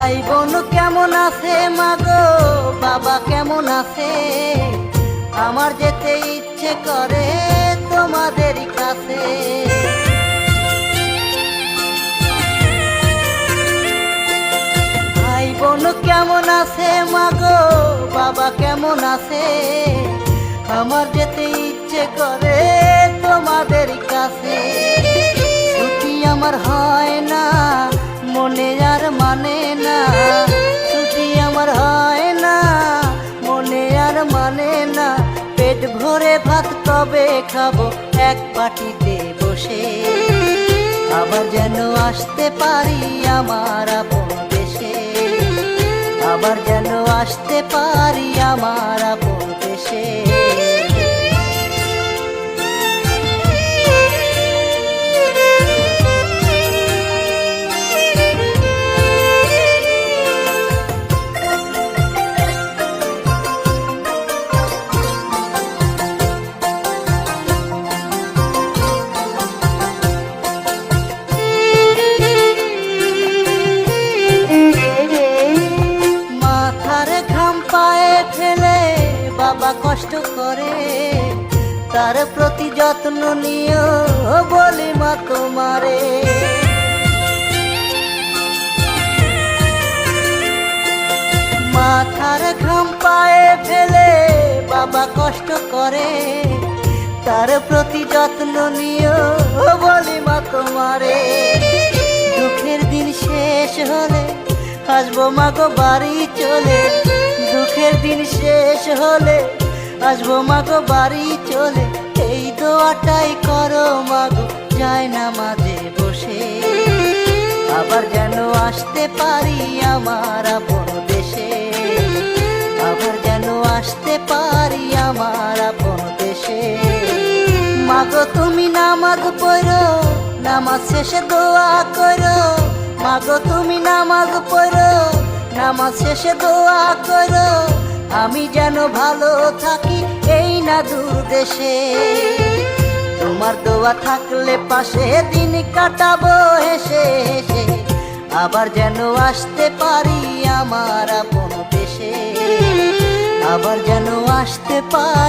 ভাই বোন কেমন আছে মাগো? বাবা কেমন আছে? আমার যেতে ইচ্ছে করে তোমাদের কাছে। ভাই বোন কেমন আছে মাগো? বাবা কেমন আছে? আমার যেতে ইচ্ছে করে তোমাদের কাছে। ছুটি আমার হয় না, মনে আর মানে না। না। পেট ভরে ভাত কবে খাব? এক পাটিতে বসে। আবার যেন আসতে পারি আমার আপন বাবা কষ্ট করে, তার প্রতি যত্ন নিও বলি মা তোমারে। মাথার ঘাম পায়ে ফেলে বাবা কষ্ট করে, তার প্রতি যত্ন নিও বলি মা তোমারে। দুঃখের দিন শেষ হলে আসব মাগো বাড়ি চলে। দুঃখের দিন শেষ হলে আসব মা মাগো বাড়ি চলে। এই দোয়াটাই করো মাগো যায় না মাঝে বসে। আবার যেন আসতে পারি আমার আপন দেশে। আবার যেন আসতে পারি আমার আপন দেশে। মাগো তুমি নামাজ পড়ো, নামাজ শেষে দোয়া করো। মাগো তুমি নামাজ পড়ো নামাজ শেষে দোয়া করো, আমি যেন ভালো থাকি এই না দূর দেশে। তোমার দোয়া থাকলে পাশে দিন কাটাবো হেসে হেসে, আবার যেন আসতে পারি আমার আপন দেশে। আবার যেন আসতে পারি